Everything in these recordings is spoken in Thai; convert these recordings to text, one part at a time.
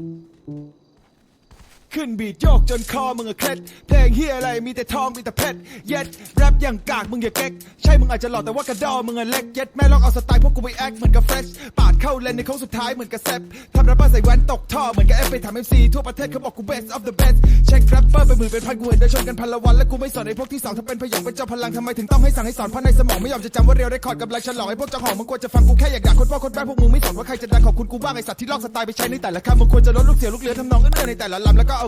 Mm-hmm. ขึ้นบีดโยกจนคอมึงอะเคล็ดเพลงเฮียอะไรมีแต่ทองมีแต่เพชรเย็ดแรปอย่างกากมึงอย่าเก๊กใช่มึงอาจจะหล่อแต่ว่ากระดอมึงอะเล็กเย็ดแม่ลองเอาสไตล์พวกกูไปแอคเหมือนกับเฟรชปาดเข้าเลนในโค้งสุดท้ายเหมือนกับแซปทำแรปเปอร์ใส่แว่นตกท่อเหมือนกับเอฟไปทำเอ็มซีทั่วประเทศเขาบอกกู best of the best เช็คแรปเปอร์ไปหมื่นเป็นพันกูเห็นได้ชนกันพันละวันและกูไม่สอนไอ้พวกที่สองทำเป็นพยองเป็นเจ้าพลังทำไมถึงต้องให้สั่งให้สอนเพราะในสมองไม่ยอมจะจำว่าเรียวได้คอร์ดกำลังฉลองไอ้พวกเจ้าของมึงควรจะฟังกูแค่อยากด่าคนพ่อคนแม่พวกมึงไม่สนว่าใครจะดังขอบคุณกูบ้างไอ้สัตว์ที่ลอกสไตล์ไปใช้ในแต่ละคำมึงควรจะลดลูกเสียลูกเรือทำนองเอื้อนในแต่ละลำแล้วก็เอา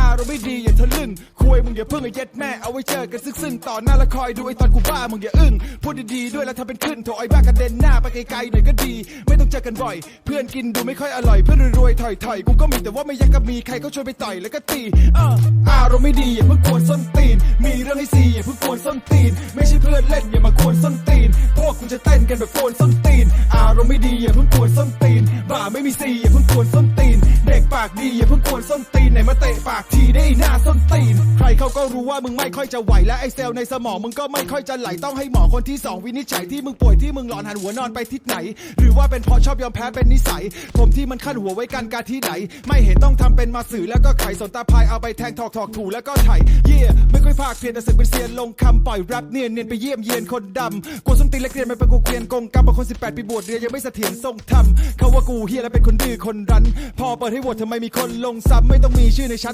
อารมณ์ไม่ดีอย่าทะลึ่งคุยมึงอย่าเพิ่งไอ้เย็ดแม่เอาไว้เจอกันซึ่งๆต่อหน้าแล้วคอยดูไอ้ตอนกูบ้ามึงอย่าอึ้งพูดดีๆด้วยแล้วถ้าเป็นขึ้นโถไอ้บ้ากระเด็นหน้าไปไกลๆหน่อยก็ดี ไม่ต้องเจอกันบ่อย เพื่อนกินดูไม่ค่อยอร่อยเพื่อนรวยๆถอยๆกูก็มีแต่ว่าไม่อยังกับมีใครก็ชวนไปต่อยแล้วก็ตีเอออารมณ์ไม่ดีอย่าเพิ่งกวนส้นตีน มีเรื่องให้ซีอย่าเพิ่งกวนส้นตีน ไม่ใช่เพื่อนเล่นอย่ามากวนส้นตีน พวกกูจะเต้นกันแบบกวนส้นตีน อารมณ์ไม่ดีอย่าเพิ่งกวนส้นตีนบ่าไม่มีซีอย่าเพิ่งกวนส้นตีน เด็กปากดีอย่าเพิ่งกวนส้นตีนไหนมาเตะปากทีได้หน้าส้นตีน ใครเขาก็รู้ว่ามึงไม่ค่อยจะไหวและไอเซลล์ในสมองมึงก็ไม่ค่อยจะไหลต้องให้หมอคนที่สองวินิจฉัยที่มึงป่วยที่มึงหลอนหันหัวนอนไปทิศไหน หรือว่าเป็นเพราะชอบยอมแพ้เป็นนิสัย ผมที่มันขั้นหัวไว้กันการที่ไหน ไม่เห็นต้องทำเป็นมาสื่อแล้วก็ไขสนตาพายเอาไปแทงถอกถอกถูแล้วก็ไถเย่ไม่ค่อยภาคเพียนแต่สึกเป็นเซียนลงคำปล่อยแรปเนียนเนียนไปเยี่ยมเยียนคนดำกูส้นตีนเล็กเรียนมันเป็นกูเกรียนกงกรรมบางคน18ปีบวชเรียนยังไม่เสถียรทรงธรรมเขาว่ากูเฮียและเป็นคนดื้อคนรั้น พอเปิดให้โหวตทำไมมีคนลงซับไม่ต้องมีชื่อในชั้น